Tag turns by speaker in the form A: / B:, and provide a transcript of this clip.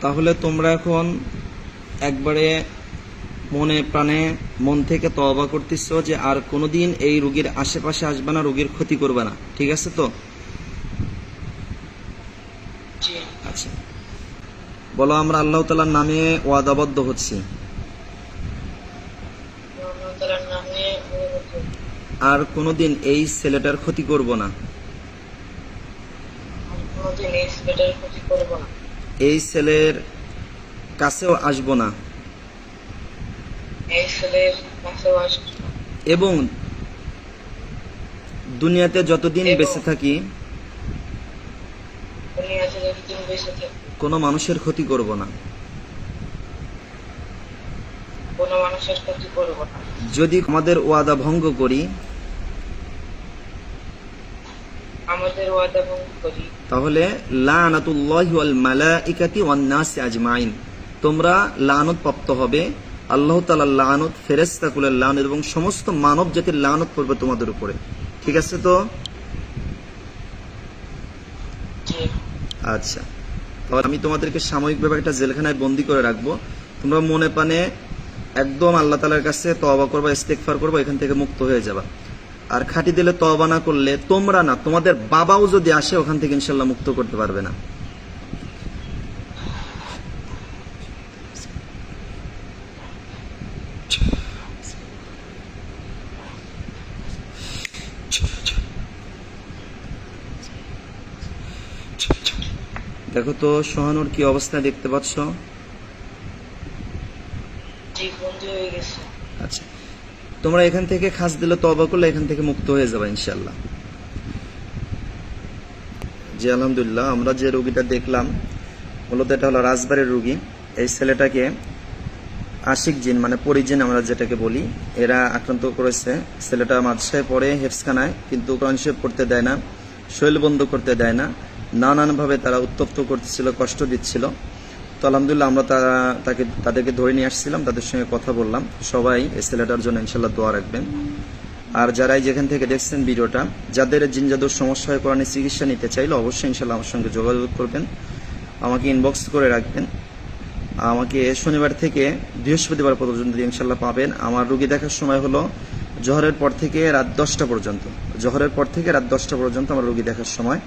A: তাহলে তোমরা এখন একবারে মনে প্রাণে মন থেকে তওবা করতেছ যে আর কোনোদিন এই রোগীর আশেপাশে আসবে না রোগীর ক্ষতি করবে না। ঠিক আছে তো? আচ্ছা। বলো আমরা আল্লাহ তালার নামে ওয়াদাবদ্ধ হচ্ছি। আর কোনোদিন এই ছেলেটার ক্ষতি করব না।
B: আর কোনোদিন এই ছেলেটার ক্ষতি করব না।
A: এই ছেলের কাছেও আসব না। এবং দুনিয়াতে যতদিন বেঁচে থাকি
B: দুনিয়াতে যতদিন বেঁচে থাকি
A: কোনো মানুষের ক্ষতি করব না।
B: কোনো মানুষের ক্ষতি করব না।
A: যদি আমাদের ওয়াদা ভঙ্গ করি
B: আমাদের ওয়াদা ভঙ্গ করি।
A: তাহলে লানাতুল্লাহি ওয়াল মালাইকাতি ওয়ান নাস আজমাইন। তোমরা লানত প্রাপ্ত হবে। আল্লাহ তাআলার লানত ফেরেশতাকুলের লানত এবং সমস্ত মানব জাতির লানত পড়বে তোমাদের উপরে। ঠিক আছে তো? আচ্ছা। তাহলে আমি তোমাদেরকে সাময়িকভাবে একটা জেলখানায় বন্দি করে রাখব। তোমরা মনে পানে একদম আল্লাহ তালার কাছে তওবা করবা ইস্তেকফার করবা এখান থেকে মুক্ত হয়ে যাবা। আর খাটি দিলে তওবা না করলে তোমরা না তোমাদের বাবাও যদি আসে ওখান থেকে ইনশাল্লাহ মুক্ত করতে পারবে না। দেখো তো সোহানুর কি অবস্থা দেখতে পাচ্ছ? আচ্ছা। তোমরা এখান থেকে খাস দিলে তবা করলে এখান থেকে মুক্ত হয়ে যাবে ইনশাল্লাহ জি, আলহামদুলিল্লাহ, আমরা যে রোগীটা দেখলাম, মূলত এটা হলো রাজবাড়ির রুগী। এই ছেলেটাকে আশিক জিন মানে পরিজিন আমরা যেটাকে বলি, এরা আক্রান্ত করেছে। ছেলেটা মাদ্রাসায় পড়ে হেফসখানায় কিন্তু কোরআন করতে দেয় না শৈল বন্ধ করতে দেয় না, নানানভাবে তারা উত্তপ্ত করতেছিল, কষ্ট দিচ্ছিল। তো আলহামদুলিল্লাহ আমরা তাকে, তাদেরকে ধরে নিয়ে আসছিলাম, তাদের সঙ্গে কথা বললাম। সবাই এই ছেলেটার জন্য ইনশাল্লাহ দোয়া রাখবেন। আর যারাই যেখান থেকে দেখছেন ভিডিওটা, যাদের জিনজাদুর সমস্যা হয় কোরআনের চিকিৎসা নিতে চাইলে, অবশ্যই ইনশাল্লাহ আমার সঙ্গে যোগাযোগ করবেন। আমাকে ইনবক্স করে রাখবেন। আমাকে শনিবার থেকে বৃহস্পতিবার পর্যন্ত ইনশাল্লাহ পাবেন। আমার রুগী দেখার সময় হলো জহরের পর থেকে রাত দশটা পর্যন্ত। জহরের পর থেকে রাত দশটা পর্যন্ত আমার রুগী দেখার সময়।